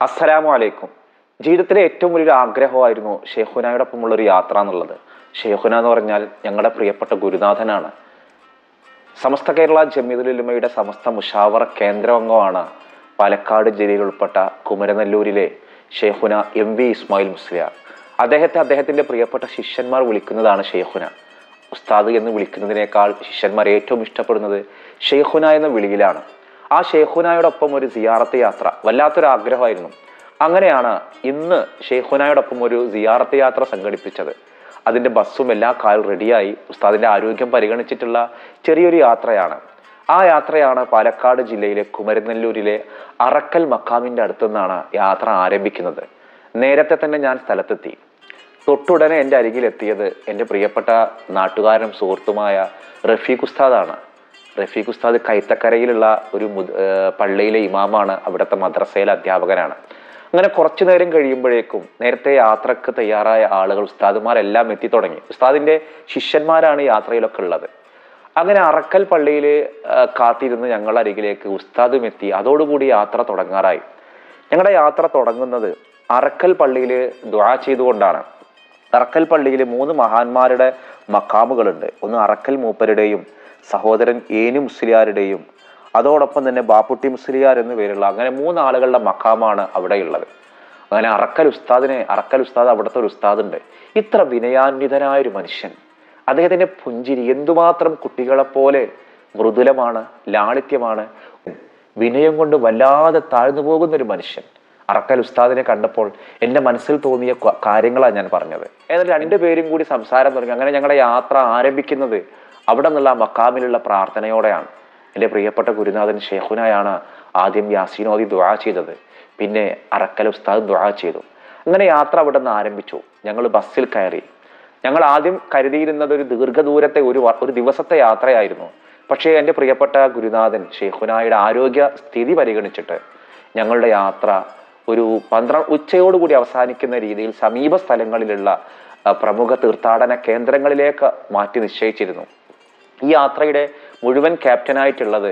അസ്സലാമു അലൈക്കും ജീവിതത്തിലെ ഏറ്റവും വലിയൊരു ആഗ്രഹമായിരുന്നു ഷെയ്ഖുനായോടൊപ്പമുള്ള ഒരു യാത്ര എന്നുള്ളത് ഷെയ്ഖുന എന്ന് പറഞ്ഞാൽ ഞങ്ങളുടെ പ്രിയപ്പെട്ട ഗുരുനാഥനാണ്. സമസ്ത കേരള ജമീദുലുലമയുടെ സമസ്ത മുഷാവറ കേന്ദ്രാംഗമാണ് പാലക്കാട് ജില്ലയിൽ ഉൾപ്പെട്ട കുമരനെല്ലൂരിലെ ഷെയ്ഖുന എം വി ഇസ്മായിൽ മുസ്ലിയാർ. അദ്ദേഹത്തെ അദ്ദേഹത്തിന്റെ പ്രിയപ്പെട്ട ശിഷ്യന്മാർ വിളിക്കുന്നതാണ് ഷെയ്ഖുന. ഉസ്താദ് എന്ന് വിളിക്കുന്നതിനേക്കാൾ ശിഷ്യന്മാർ ഏറ്റവും ഇഷ്ടപ്പെടുന്നത് ഷെയ്ഖുന എന്ന വിളിയിലാണ്. ആ ഷെയ്ഖുനായോടൊപ്പം ഒരു സിയാറത്ത് യാത്ര വല്ലാത്തൊരു ആഗ്രഹമായിരുന്നു അങ്ങനെയാണ് ഇന്ന് ഷെയ്ഖുനായോടൊപ്പം ഒരു സിയാറത്ത് യാത്ര സംഘടിപ്പിച്ചത്. അതിന്റെ ബസ്സും എല്ലാ കാലും റെഡിയായി ഉസ്താദിന്റെ ആരോഗ്യം പരിഗണിച്ചിട്ടുള്ള ചെറിയൊരു യാത്രയാണ്. ആ യാത്രയാണ് പാലക്കാട് ജില്ലയിലെ കുമരനെല്ലൂരിലെ അറക്കൽ മക്കാമിന്റെ അടുത്തു നിന്നാണ് യാത്ര ആരംഭിക്കുന്നത്. നേരത്തെ തന്നെ ഞാൻ സ്ഥലത്തെത്തി. തൊട്ടുടനെ എന്റെ അരികിലെത്തിയത് എന്റെ പ്രിയപ്പെട്ട നാട്ടുകാരനും സുഹൃത്തുമായ റഫീഖ് ഉസ്താദാണ്. റഫീഖ് ഉസ്താദ് കൈത്തക്കരയിലുള്ള ഒരു പള്ളിയിലെ ഇമാമാണ് അവിടുത്തെ മദ്രസയിലെ അധ്യാപകനാണ്. അങ്ങനെ കുറച്ചു നേരം കഴിയുമ്പോഴേക്കും നേരത്തെ യാത്രയ്ക്ക് തയ്യാറായ ആളുകൾ ഉസ്താദുമാരെല്ലാം എത്തി തുടങ്ങി ഉസ്താദിന്റെ ശിഷ്യന്മാരാണ് യാത്രയിലൊക്കെ ഉള്ളത്. അങ്ങനെ അറക്കൽ പള്ളിയിൽ കാത്തിരുന്ന് ഞങ്ങളുടെ അരികിലേക്ക് ഉസ്താദും എത്തി. അതോടുകൂടി യാത്ര തുടങ്ങാറായി. ഞങ്ങളുടെ യാത്ര തുടങ്ങുന്നത് അറക്കൽ പള്ളിയിൽ ദ്വാ ചെയ്തുകൊണ്ടാണ്. അറക്കൽ പള്ളിയിൽ മൂന്ന് മഹാന്മാരുടെ മക്കാമുകളുണ്ട് ഒന്ന് അറക്കൽ മൂപ്പരുടെയും സഹോദരൻ ഏനു മുസ്ലിയാരുടെയും അതോടൊപ്പം തന്നെ ബാപ്പുട്ടി മുസ്ലിയാർ എന്ന് പേരുള്ള അങ്ങനെ മൂന്നാളുകളുടെ മക്കാമാണ് അവിടെയുള്ളത്. അങ്ങനെ അറക്കൽ ഉസ്താദിനെ അറക്കൽ ഉസ്താദ് അവിടുത്തെ ഒരു ഉസ്താദുണ്ട്. ഇത്ര വിനയാന്വിതനായ ഒരു മനുഷ്യൻ. അദ്ദേഹത്തിന്റെ പുഞ്ചിരി എന്തുമാത്രം കുട്ടികളെപ്പോലെ മൃദുലമാണ് ലാളിത്യമാണ്. വിനയം കൊണ്ട് വല്ലാതെ താഴ്ന്നു പോകുന്ന ഒരു മനുഷ്യൻ. അറക്കൽ ഉസ്താദിനെ കണ്ടപ്പോൾ എന്റെ മനസ്സിൽ തോന്നിയ കാര്യങ്ങളാണ് ഞാൻ പറഞ്ഞത്. ഏതായാലും രണ്ടുപേരും കൂടി സംസാരം തുടങ്ങി. അങ്ങനെ ഞങ്ങളുടെ യാത്ര ആരംഭിക്കുന്നത് അവിടെ നിന്നുള്ള മക്കാമിലുള്ള പ്രാർത്ഥനയോടെയാണ്. എന്റെ പ്രിയപ്പെട്ട ഗുരുനാഥൻ ഷെയ്ഖുനായാണ് ആദ്യം യാസീനോദി ദുആ ചെയ്തത്. പിന്നെ അറക്കൽ ഉസ്താദ് ദുആ ചെയ്തു. അങ്ങനെ യാത്ര അവിടെ നിന്ന് ആരംഭിച്ചു. ഞങ്ങൾ ബസ്സിൽ കയറി. ഞങ്ങൾ ആദ്യം കരുതിയിരുന്നത് ഒരു ദീർഘദൂരത്തെ ഒരു ഒരു ദിവസത്തെ യാത്രയായിരുന്നു. പക്ഷേ എന്റെ പ്രിയപ്പെട്ട ഗുരുനാഥൻ ഷെയ്ഖുനായുടെ ആരോഗ്യ സ്ഥിതി പരിഗണിച്ചിട്ട് ഞങ്ങളുടെ യാത്ര ഒരു പന്ത്രണ്ട് ഉച്ചയോടുകൂടി അവസാനിക്കുന്ന രീതിയിൽ സമീപ സ്ഥലങ്ങളിലുള്ള പ്രമുഖ തീർത്ഥാടന കേന്ദ്രങ്ങളിലേക്ക് മാറ്റി നിശ്ചയിച്ചിരുന്നു. ഈ യാത്രയുടെ മുഴുവൻ ക്യാപ്റ്റനായിട്ടുള്ളത്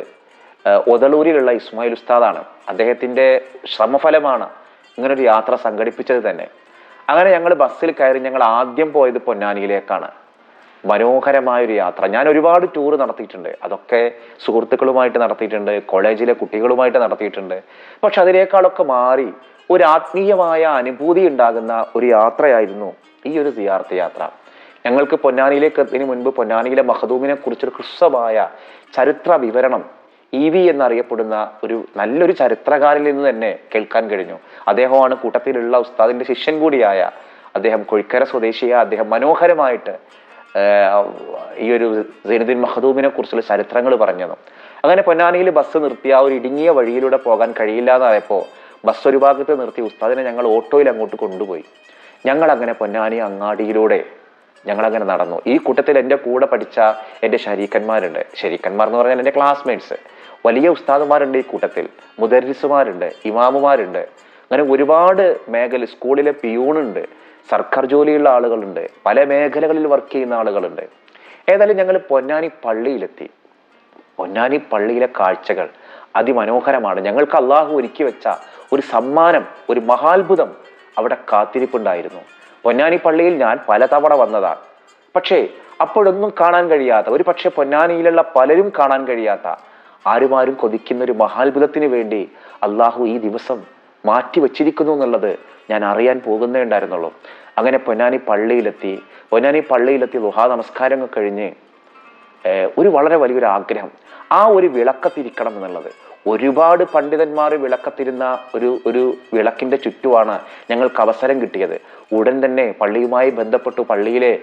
ഒതളൂരിലുള്ള ഇസ്മായിൽ ഉസ്താദാണ്. അദ്ദേഹത്തിന്റെ ശ്രമഫലമാണ് ഇങ്ങനൊരു യാത്ര സംഘടിപ്പിച്ചത് തന്നെ. അങ്ങനെ ഞങ്ങൾ ബസ്സിൽ കയറി ഞങ്ങൾ ആദ്യം പോയത് പൊന്നാനിയിലേക്കാണ്. മനോഹരമായൊരു യാത്ര. ഞാൻ ഒരുപാട് ടൂർ നടത്തിയിട്ടുണ്ട്. അതൊക്കെ സുഹൃത്തുക്കളുമായിട്ട് നടത്തിയിട്ടുണ്ട് കോളേജിലെ കുട്ടികളുമായിട്ട് നടത്തിയിട്ടുണ്ട്. പക്ഷെ അതിനേക്കാളൊക്കെ മാറി ഒരു ആത്മീയമായ അനുഭൂതി ഉണ്ടാകുന്ന ഒരു യാത്രയായിരുന്നു ഈ ഒരു സിയാർത്ത് യാത്ര. ഞങ്ങൾക്ക് പൊന്നാനിയിലേക്ക് എത്തിന് മുൻപ് പൊന്നാനിയിലെ മഹദൂമിനെ കുറിച്ചൊരു ഹ്രസ്വമായ ചരിത്ര വിവരണം ഇ വി എന്നറിയപ്പെടുന്ന ഒരു നല്ലൊരു ചരിത്രകാരിൽ നിന്ന് തന്നെ കേൾക്കാൻ കഴിഞ്ഞു. അദ്ദേഹമാണ് കൂട്ടത്തിലുള്ള ഉസ്താദിന്റെ ശിഷ്യൻ കൂടിയായ അദ്ദേഹം കൊഴിക്കര സ്വദേശിയായ അദ്ദേഹം മനോഹരമായിട്ട് ഈ ഒരു സൈനുദ്ദീൻ മഹദൂമിനെ കുറിച്ചുള്ള ചരിത്രങ്ങൾ പറഞ്ഞത്. അങ്ങനെ പൊന്നാനിയിൽ ബസ് നിർത്തി ആ ഒരു ഇടുങ്ങിയ വഴിയിലൂടെ പോകാൻ കഴിയില്ല എന്നായപ്പോൾ ബസ് ഒരു ഭാഗത്ത് നിർത്തി ഉസ്താദിനെ ഞങ്ങൾ ഓട്ടോയിൽ അങ്ങോട്ട് കൊണ്ടുപോയി. ഞങ്ങൾ അങ്ങനെ പൊന്നാനി അങ്ങാടിയിലൂടെ ഞങ്ങളങ്ങനെ നടന്നു. ഈ കൂട്ടത്തിൽ എന്റെ കൂടെ പഠിച്ച എന്റെ ശരീക്കന്മാരുണ്ട്. ശരീക്കന്മാർ എന്ന് പറഞ്ഞാൽ എന്റെ ക്ലാസ്മേറ്റ്സ് വലിയ ഉസ്താദുമാരുണ്ട് ഈ കൂട്ടത്തിൽ. മുദരിസുമാരുണ്ട് ഇമാമുമാരുണ്ട്. അങ്ങനെ ഒരുപാട് മേഖല സ്കൂളിലെ പിയൂണുണ്ട്. സർക്കാർ ജോലിയുള്ള ആളുകളുണ്ട്. പല മേഖലകളിൽ വർക്ക് ചെയ്യുന്ന ആളുകളുണ്ട്. ഏതായാലും ഞങ്ങൾ പൊന്നാനി പള്ളിയിലെത്തി. പൊന്നാനി പള്ളിയിലെ കാഴ്ചകൾ അതിമനോഹരമാണ്. ഞങ്ങൾക്ക് അള്ളാഹു ഒരുക്കി വെച്ച ഒരു സമ്മാനം ഒരു മഹാത്ഭുതം അവിടെ കാത്തിരിപ്പുണ്ടായിരുന്നു. പൊന്നാനി പള്ളിയിൽ ഞാൻ പലതവണ വന്നതാണ്. പക്ഷേ അപ്പോഴൊന്നും കാണാൻ കഴിയാത്ത ഒരു പക്ഷേ പൊന്നാനിയിലുള്ള പലരും കാണാൻ കഴിയാത്ത ആരുമാരും കൊതിക്കുന്ന ഒരു മഹാത്ഭുതത്തിന് വേണ്ടി അള്ളാഹു ഈ ദിവസം മാറ്റി വച്ചിരിക്കുന്നു എന്നുള്ളത് ഞാൻ അറിയാൻ പോകുന്നേ ഉണ്ടായിരുന്നുള്ളൂ. അങ്ങനെ പൊന്നാനി പള്ളിയിലെത്തി പൊന്നാനി പള്ളിയിലെത്തി ദുഹാ നമസ്കാരങ്ങൾ കഴിഞ്ഞ് ഒരു വളരെ വലിയൊരു ആഗ്രഹം ആ ഒരു വിളക്കത്തിരിക്കണം എന്നുള്ളത്. ഒരുപാട് പണ്ഡിതന്മാർ വിളക്കത്തിരുന്ന ഒരു ഒരു വിളക്കിന്റെ ചുറ്റുമാണ് ഞങ്ങൾക്ക് അവസരം കിട്ടിയത്. ഉടൻ തന്നെ പള്ളിയുമായി ബന്ധപ്പെട്ടു പള്ളിയിലെ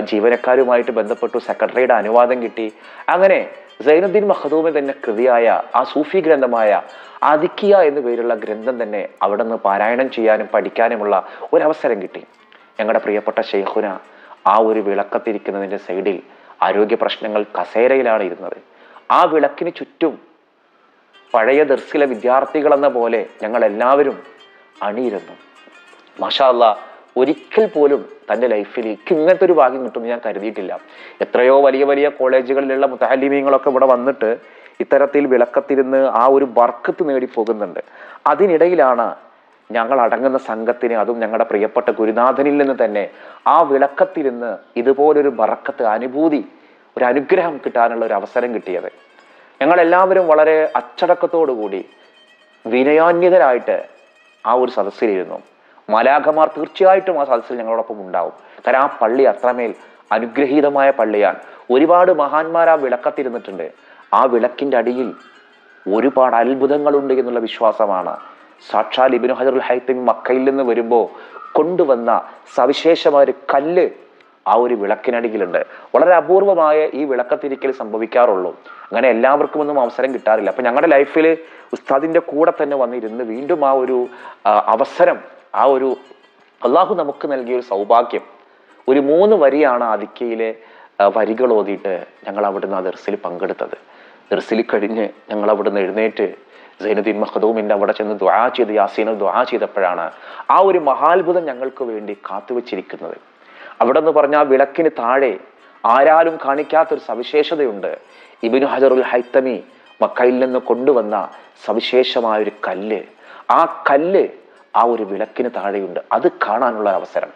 ജീവനക്കാരുമായിട്ട് ബന്ധപ്പെട്ടു സെക്രട്ടറിയുടെ അനുവാദം കിട്ടി. അങ്ങനെ സൈനുദ്ദീൻ മഹദൂമി തന്നെ കൃതിയായ ആ സൂഫി ഗ്രന്ഥമായ ആദിക്കിയ എന്നു പേരുള്ള ഗ്രന്ഥം തന്നെ അവിടെ നിന്ന് പാരായണം ചെയ്യാനും പഠിക്കാനുമുള്ള ഒരവസരം കിട്ടി. ഞങ്ങളുടെ പ്രിയപ്പെട്ട ഷെയ്ഖുന ആ ഒരു വിളക്കത്തിരിക്കുന്നതിന്റെ സൈഡിൽ ആരോഗ്യ പ്രശ്നങ്ങൾ കസേരയിലാണ് ഇരുന്നത്. ആ വിളക്കിന് ചുറ്റും പഴയ ദർസിലെ വിദ്യാർത്ഥികൾ എന്ന പോലെ ഞങ്ങൾ എല്ലാവരും അണിയിരുന്നു. മഷാല്ല ഒരിക്കൽ പോലും തന്റെ ലൈഫിൽ ഇങ്ങനത്തെ ഒരു ഭാഗ്യം കിട്ടുമെന്ന് ഞാൻ കരുതിയിട്ടില്ല. എത്രയോ വലിയ വലിയ കോളേജുകളിലുള്ള മുത്താലിമീങ്ങളൊക്കെ ഇവിടെ വന്നിട്ട് ഇത്തരത്തിൽ വിളക്കത്തിരുന്ന് ആ ഒരു ബർക്കത്ത് നേടി പോകുന്നുണ്ട്. അതിനിടയിലാണ് ഞങ്ങൾ അടങ്ങുന്ന സംഘത്തിന് അതും ഞങ്ങളുടെ പ്രിയപ്പെട്ട ഗുരുനാഥനിൽ നിന്ന് തന്നെ ആ വിളക്കത്തിരുന്ന് ഇതുപോലൊരു ബറക്കത്ത് അനുഭൂതി ഒരു അനുഗ്രഹം കിട്ടാനുള്ള ഒരു അവസരം കിട്ടിയത്. ഞങ്ങളെല്ലാവരും വളരെ അച്ചടക്കത്തോടുകൂടി വിനയാന്യതരായിട്ട് ആ ഒരു സദസ്സിലിരുന്നു മലാഖമാർ തീർച്ചയായിട്ടും ആ സദസ്സിൽ ഞങ്ങളോടൊപ്പം ഉണ്ടാവും. കാരണം ആ പള്ളി അത്രമേൽ അനുഗ്രഹീതമായ പള്ളിയാണ്. ഒരുപാട് മഹാന്മാർ ആ വിളക്കത്തിരുന്നിട്ടുണ്ട്. ആ വിളക്കിന്റെ അടിയിൽ ഒരുപാട് അത്ഭുതങ്ങളുണ്ട് എന്നുള്ള വിശ്വാസമാണ്. സാക്ഷാൽ ഇബിനു ഹജറുൽ ഹൈത്തമി മക്കയിൽ നിന്ന് വരുമ്പോൾ കൊണ്ടുവന്ന സവിശേഷമായ ഒരു കല്ല് ആ ഒരു വിളക്കിനടിയിലുണ്ട്. വളരെ അപൂർവമായ ഈ വിളക്കത്തിരിക്കൽ സംഭവിക്കാറുള്ളൂ. അങ്ങനെ എല്ലാവർക്കും ഒന്നും അവസരം കിട്ടാറില്ല. അപ്പം ഞങ്ങളുടെ ലൈഫിൽ ഉസ്താദിന്റെ കൂടെ തന്നെ വന്നിരുന്ന് വീണ്ടും ആ ഒരു അവസരം ആ ഒരു അള്ളാഹു നമുക്ക് നൽകിയ ഒരു സൗഭാഗ്യം. ഒരു മൂന്ന് വരിയാണ് ആദിക്കയിലെ വരികൾ ഓതിയിട്ട് ഞങ്ങൾ അവിടുന്ന് ആ ദർസിൽ പങ്കെടുത്തത്. ദർസിൽ കഴിഞ്ഞ് ഞങ്ങൾ അവിടുന്ന് എഴുന്നേറ്റ് സൈനുദ്ദീൻ മഹദൂമിന്റെ അവിടെ ചെന്ന് ദ്വാ ചെയ്ത് യാസീന ദ്വാ ചെയ്തപ്പോഴാണ് ആ ഒരു മഹാത്ഭുതം ഞങ്ങൾക്ക് വേണ്ടി കാത്തുവച്ചിരിക്കുന്നത്. അവിടെ നിന്ന് പറഞ്ഞാൽ വിളക്കിന് താഴെ ആരാലും കാണിക്കാത്തൊരു സവിശേഷതയുണ്ട്. ഇബിനു ഹജറുൽ ഹൈത്തമി മക്കയിൽ നിന്ന് കൊണ്ടുവന്ന സവിശേഷമായൊരു കല്ല്. ആ കല്ല് ആ ഒരു വിളക്കിന് താഴെയുണ്ട്. അത് കാണാനുള്ള അവസരം.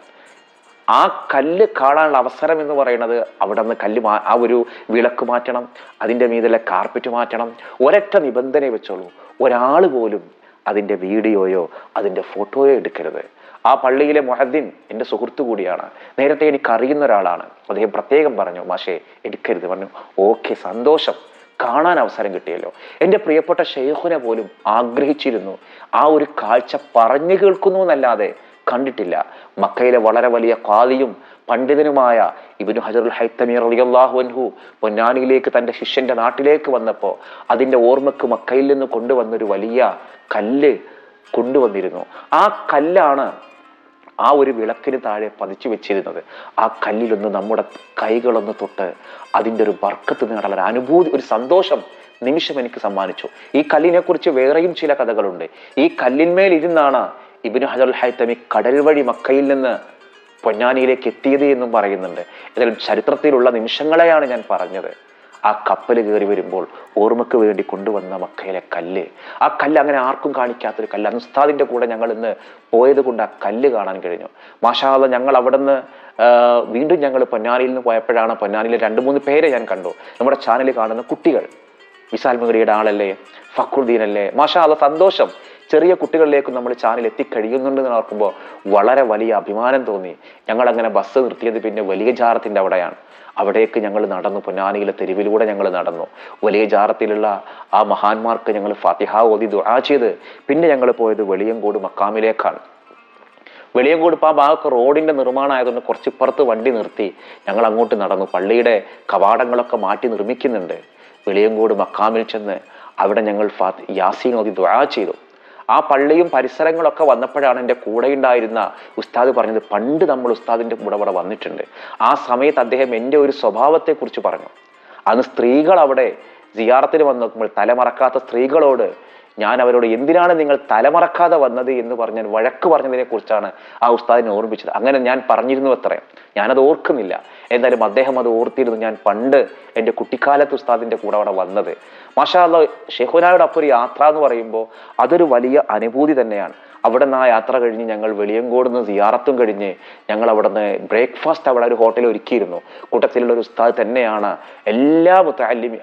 ആ കല്ല് കാണാനുള്ള അവസരം എന്ന് പറയുന്നത് അവിടെ നിന്ന് കല്ല് മാ ആ ഒരു വിളക്ക് മാറ്റണം അതിന്റെ മീതിലെ കാർപ്പറ്റ് മാറ്റണം. ഒരൊറ്റ നിബന്ധന വെച്ചോളൂ. ഒരാൾ പോലും അതിന്റെ വീഡിയോയോ അതിന്റെ ഫോട്ടോയോ എടുക്കരുത്. ആ പള്ളിയിലെ മൊഹദ്ദീൻ എന്റെ സുഹൃത്തു കൂടിയാണ്. നേരത്തെ എനിക്ക് അറിയുന്ന ഒരാളാണ്. അദ്ദേഹം പ്രത്യേകം പറഞ്ഞു മാഷേ എടുക്കരുത്. പറഞ്ഞു ഓക്കെ സന്തോഷം. കാണാൻ അവസരം കിട്ടിയല്ലോ. എന്റെ പ്രിയപ്പെട്ട ഷെയ്ഖുനെ പോലും ആഗ്രഹിച്ചിരുന്നു. ആ ഒരു കാഴ്ച പറഞ്ഞു കേൾക്കുന്നു എന്നല്ലാതെ കണ്ടിട്ടില്ല. മക്കയിലെ വളരെ വലിയ കാലിയും പണ്ഡിതനുമായ ഇബിനു ഹജറുൽ ഹൈത്തമീർ റളിയല്ലാഹു അൻഹു പൊന്നാനിയിലേക്ക് തന്റെ ശിഷ്യന്റെ നാട്ടിലേക്ക് വന്നപ്പോൾ അതിന്റെ ഓർമ്മക്ക് മക്കയിൽ നിന്ന് കൊണ്ടുവന്നൊരു വലിയ കല്ല് കൊണ്ടുവന്നിരുന്നു. ആ കല്ലാണ് ആ ഒരു വിളക്കിന് താഴെ പതിച്ചു വെച്ചിരുന്നത്. ആ കല്ലിലൊന്ന് നമ്മുടെ കൈകളൊന്ന് തൊട്ട് അതിന്റെ ഒരു വർക്കത്ത് നേടാൻ ഒരു അനുഭൂതി ഒരു സന്തോഷം നിമിഷം എനിക്ക് സമ്മാനിച്ചു. ഈ കല്ലിനെക്കുറിച്ച് വേറെയും ചില കഥകളുണ്ട്. ഈ കല്ലിന്മേൽ ഇരുന്നാണ് ഇബിനു ഹജറുൽ ഹൈത്തമി കടൽ വഴി മക്കയിൽ നിന്ന് പൊന്നാനിയിലേക്ക് എത്തിയത് എന്നും പറയുന്നുണ്ട്. ഏതായാലും ചരിത്രത്തിലുള്ള നിമിഷങ്ങളെയാണ് ഞാൻ പറഞ്ഞത്. ആ കപ്പൽ കയറി വരുമ്പോൾ ഓർമ്മയ്ക്ക് വേണ്ടി കൊണ്ടുവന്ന മക്കയിലെ കല്ല്. ആ കല്ല് അങ്ങനെ ആർക്കും കാണിക്കാത്തൊരു കല്ല്. അനുസ്താദിന്റെ കൂടെ ഞങ്ങൾ ഇന്ന് പോയത് കൊണ്ട് ആ കല്ല് കാണാൻ കഴിഞ്ഞു. മാഷാല ഞങ്ങൾ അവിടെ നിന്ന് വീണ്ടും ഞങ്ങൾ പൊന്നാനിയിൽ നിന്ന് പോയപ്പോഴാണ് പൊന്നാനിയിലെ രണ്ട് മൂന്ന് പേരെ ഞാൻ കണ്ടു. നമ്മുടെ ചാനലിൽ കാണുന്ന കുട്ടികൾ. വിശാൽ മുഖരിയുടെ ആളല്ലേ? ഫക്രുദ്ദീൻ അല്ലേ മാഷാല സന്തോഷം. ചെറിയ കുട്ടികളിലേക്ക് നമ്മൾ ചാനൽ എത്തിക്കഴിയുന്നുണ്ടെന്ന് ഓർക്കുമ്പോൾ വളരെ വലിയ അഭിമാനം തോന്നി. ഞങ്ങൾ അങ്ങനെ ബസ് നിർത്തിയത് പിന്നെ വലിയ ജാറത്തിന്റെ അവിടെയാണ്. അവിടേക്ക് ഞങ്ങൾ നടന്നു പൊന്നാനിയിലെ തെരുവിലൂടെ ഞങ്ങൾ നടന്നു. വലിയ ജാറത്തിലുള്ള ആ മഹാന്മാർക്ക് ഞങ്ങൾ ഫാത്തിഹ ഓതി ദുആ ചെയ്ത് പിന്നെ ഞങ്ങൾ പോയത് വെളിയങ്കോട് മക്കാമിലേക്കാണ്. വെളിയങ്കോട് ആ ഭാഗത്ത് റോഡിന്റെ നിർമ്മാണം ആയതുകൊണ്ട് കുറച്ച് ഇപ്പുറത്ത് വണ്ടി നിർത്തി ഞങ്ങൾ അങ്ങോട്ട് നടന്നു. പള്ളിയുടെ കവാടങ്ങളൊക്കെ മാറ്റി നിർമ്മിക്കുന്നുണ്ട്. വെളിയങ്കോട് മക്കാമിൽ ചെന്ന് അവിടെ ഞങ്ങൾ ഫാ യാസീൻ ഓതി ദുആ ചെയ്തു. ആ പള്ളിയും പരിസരങ്ങളൊക്കെ വന്നപ്പോഴാണ് എന്റെ കൂടെ ഉണ്ടായിരുന്ന ഉസ്താദ് പറഞ്ഞത് പണ്ട് നമ്മൾ ഉസ്താദിന്റെ കൂടെ അവിടെ വന്നിട്ടുണ്ട്. ആ സമയത്ത് അദ്ദേഹം എന്റെ ഒരു സ്വഭാവത്തെക്കുറിച്ച് പറഞ്ഞു. അന്ന് സ്ത്രീകൾ അവിടെ സിയാറത്തിന് വന്ന് നോക്കുമ്പോൾ തലമറക്കാത്ത സ്ത്രീകളോട് ഞാൻ അവരോട് എന്തിനാണ് നിങ്ങൾ തലമറക്കാതെ വന്നത് എന്ന് പറഞ്ഞാൽ വഴക്ക് പറഞ്ഞതിനെ കുറിച്ചാണ് ആ ഉസ്താദിനെ ഓർമ്മിച്ചത് അങ്ങനെ ഞാൻ പറഞ്ഞിരുന്നു അത്രേ. ഞാനത് ഓർക്കുന്നില്ല. എന്തായാലും അദ്ദേഹം അത് ഓർത്തിരുന്നു. ഞാൻ പണ്ട് എന്റെ കുട്ടിക്കാലത്ത് ഉസ്താദിന്റെ കൂടെ അവിടെ വന്നത്. മാഷാ അല്ല അപ്പൊ ഒരു യാത്ര എന്ന് പറയുമ്പോൾ അതൊരു വലിയ അനുഭൂതി തന്നെയാണ്. അവിടെ നിന്ന് ആ യാത്ര കഴിഞ്ഞ് ഞങ്ങൾ വെളിയങ്കോട് നിന്ന് സിയാറത്തും കഴിഞ്ഞ് ഞങ്ങൾ അവിടെ നിന്ന് ബ്രേക്ക്ഫാസ്റ്റ് അവിടെ ഒരു ഹോട്ടലിൽ ഒരുക്കിയിരുന്നു. കൂട്ടത്തിലുള്ള ഒരു ഉസ്താദ് തന്നെയാണ് എല്ലാ മുത്തല്ലിമി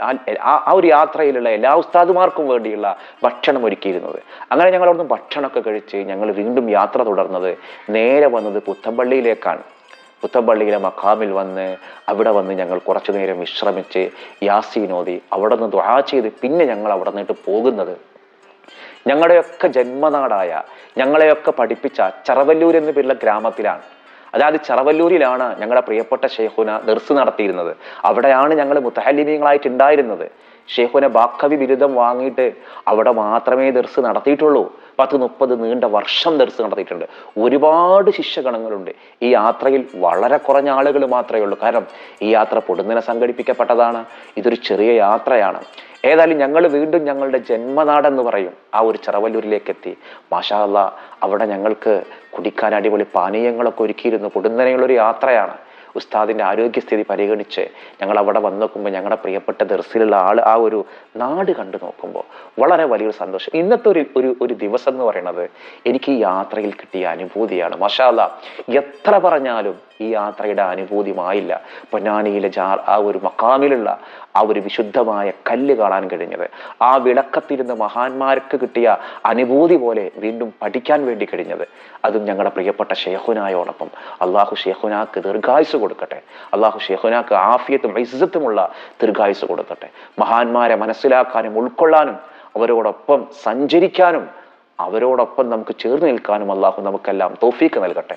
ആ ഒരു യാത്രയിലുള്ള എല്ലാ ഉസ്താദുമാർക്കും വേണ്ടിയുള്ള ഭക്ഷണം ഒരുക്കിയിരുന്നത്. അങ്ങനെ ഞങ്ങൾ അവിടുന്ന് ഭക്ഷണമൊക്കെ കഴിച്ച് ഞങ്ങൾ വീണ്ടും യാത്ര തുടർന്നത് നേരെ വന്നത് പുത്തമ്പള്ളിയിലേക്കാണ്. പുത്തമ്പള്ളിയിലെ മക്കാമിൽ വന്ന് അവിടെ വന്ന് ഞങ്ങൾ കുറച്ചു നേരം വിശ്രമിച്ച് യാസീനോദി അവിടെ നിന്ന് ദ്വാ ചെയ്ത് പിന്നെ ഞങ്ങൾ അവിടെ നിന്നിട്ട് പോകുന്നത് ഞങ്ങളുടെയൊക്കെ ജന്മനാടായ ഞങ്ങളെയൊക്കെ പഠിപ്പിച്ച ചറവല്ലൂർ എന്ന പേരുള്ള ഗ്രാമത്തിലാണ്. അതായത് ചറവല്ലൂരിലാണ് ഞങ്ങളുടെ പ്രിയപ്പെട്ട ഷെയ്ഖുന ദർസ് നടത്തിയിരുന്നത്. അവിടെയാണ് ഞങ്ങൾ മുത്തഹലിമീങ്ങളായിട്ട് ഉണ്ടായിരുന്നത്. ഷെയ്ഖുന ബാക്കവി ബിരുദം വാങ്ങിയിട്ട് അവിടെ മാത്രമേ ദർസ് നടത്തിയിട്ടുള്ളൂ. പത്ത് മുപ്പത് നീണ്ട വർഷം ദർസ് നടത്തിയിട്ടുണ്ട്. ഒരുപാട് ശിഷ്യഗണങ്ങളുണ്ട്. ഈ യാത്രയിൽ വളരെ കുറഞ്ഞ ആളുകൾ മാത്രമേ ഉള്ളൂ. കാരണം ഈ യാത്ര പൊടുന്നിനെ സംഘടിപ്പിക്കപ്പെട്ടതാണ്. ഇതൊരു ചെറിയ യാത്രയാണ്. ഏതായാലും ഞങ്ങൾ വീണ്ടും ഞങ്ങളുടെ ജന്മനാടെന്ന് പറയും. ആ ഒരു ചെറവല്ലൂരിലേക്ക് എത്തി മാഷാല്ല അവിടെ ഞങ്ങൾക്ക് കുടിക്കാൻ അടിപൊളി പാനീയങ്ങളൊക്കെ ഒരുക്കിയിരുന്നു. കൊടുന്നനെയുള്ളൊരു യാത്രയാണ്. ഉസ്താദിന്റെ ആരോഗ്യസ്ഥിതി പരിഗണിച്ച് ഞങ്ങൾ അവിടെ വന്ന് നോക്കുമ്പോൾ ഞങ്ങളുടെ പ്രിയപ്പെട്ട ദർസിലുള്ള ആൾ ആ ഒരു നാട് കണ്ടു നോക്കുമ്പോൾ വളരെ വലിയൊരു സന്തോഷം. ഇന്നത്തെ ഒരു ഒരു ഒരു ദിവസം എന്ന് പറയുന്നത് എനിക്ക് ഈ യാത്രയിൽ കിട്ടിയ അനുഭൂതിയാണ്. മഷാല എത്ര പറഞ്ഞാലും ഈ യാത്രയുടെ അനുഭൂതിയുമായില്ല. പൊന്നാനിയിലെ ജാർ ആ ഒരു മക്കാമിലുള്ള ആ ഒരു വിശുദ്ധമായ കല്ല് കാണാൻ കഴിഞ്ഞത്. ആ വിളക്കത്തിരുന്ന് മഹാന്മാർക്ക് കിട്ടിയ അനുഭൂതി പോലെ വീണ്ടും പഠിക്കാൻ വേണ്ടി കഴിഞ്ഞത്. അതും ഞങ്ങളുടെ പ്രിയപ്പെട്ട ഷേഹുനായോടൊപ്പം അള്ളാഹു ഷേഹുനാക്ക് ദീർഘായുസ് കൊടുക്കട്ടെ. അള്ളാഹു ഷേഹുനാക്ക് ആഫിയത്തും ഇസ്സത്തുമുള്ള ദീർഘായുസ് കൊടുക്കട്ടെ. മഹാന്മാരെ മനസ്സിലാക്കാനും ഉൾക്കൊള്ളാനും അവരോടൊപ്പം സഞ്ചരിക്കാനും അവരോടൊപ്പം നമുക്ക് ചേർന്ന് നിൽക്കാനും അള്ളാഹു നമുക്കെല്ലാം തോഫീക്ക് നൽകട്ടെ.